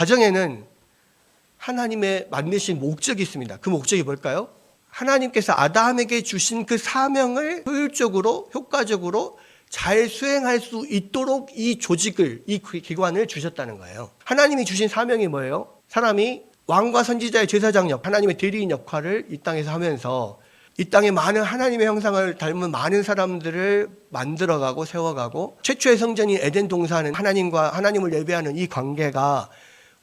가정에는 하나님의 만드신 목적이 있습니다. 그 목적이 뭘까요? 하나님께서 아담에게 주신 그 사명을 효율적으로, 효과적으로 잘 수행할 수 있도록 이 조직을, 이 기관을 주셨다는 거예요. 하나님이 주신 사명이 뭐예요? 사람이 왕과 선지자의 제사장 역, 하나님의 대리인 역할을 이 땅에서 하면서 이 땅에 많은 하나님의 형상을 닮은 많은 사람들을 만들어가고 세워가고 최초의 성전인 에덴 동산은 하나님과 하나님을 예배하는 이 관계가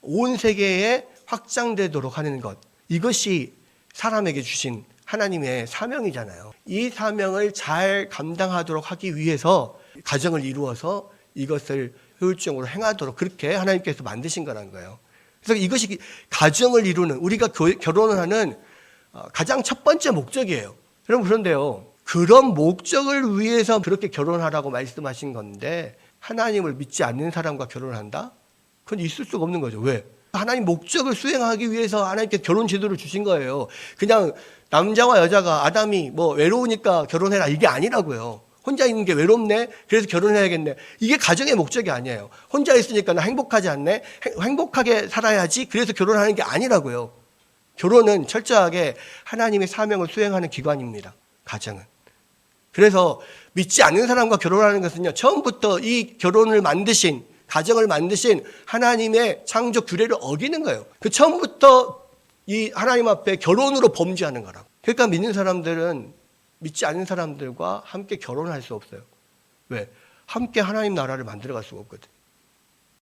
온 세계에 확장되도록 하는 것. 이것이 사람에게 주신 하나님의 사명이잖아요. 이 사명을 잘 감당하도록 하기 위해서 가정을 이루어서 이것을 효율적으로 행하도록 그렇게 하나님께서 만드신 거라는 거예요. 그래서 이것이 가정을 이루는 우리가 교- 결혼을 하는 어, 가장 첫 번째 목적이에요. 여러분 그런데요. 그런 목적을 위해서 그렇게 결혼하라고 말씀하신 건데 하나님을 믿지 않는 사람과 결혼을 한다? 그건 있을 수가 없는 거죠. 왜? 하나님 목적을 수행하기 위해서 하나님께 결혼 제도를 주신 거예요. 그냥 남자와 여자가 아담이 뭐 외로우니까 결혼해라 이게 아니라고요. 혼자 있는 게 외롭네. 그래서 결혼해야겠네. 이게 가정의 목적이 아니에요. 혼자 있으니까 나 행복하지 않네. 행- 행복하게 살아야지. 그래서 결혼하는 게 아니라고요. 결혼은 철저하게 하나님의 사명을 수행하는 기관입니다. 가정은. 그래서 믿지 않는 사람과 결혼하는 것은요, 처음부터 이 결혼을 만드신, 가정을 만드신 하나님의 창조 규례를 어기는 거예요. 그 처음부터 이 하나님 앞에 결혼으로 범죄하는 거라. 그러니까 믿는 사람들은 믿지 않는 사람들과 함께 결혼할 수 없어요. 왜? 함께 하나님 나라를 만들어 갈 수가 없거든.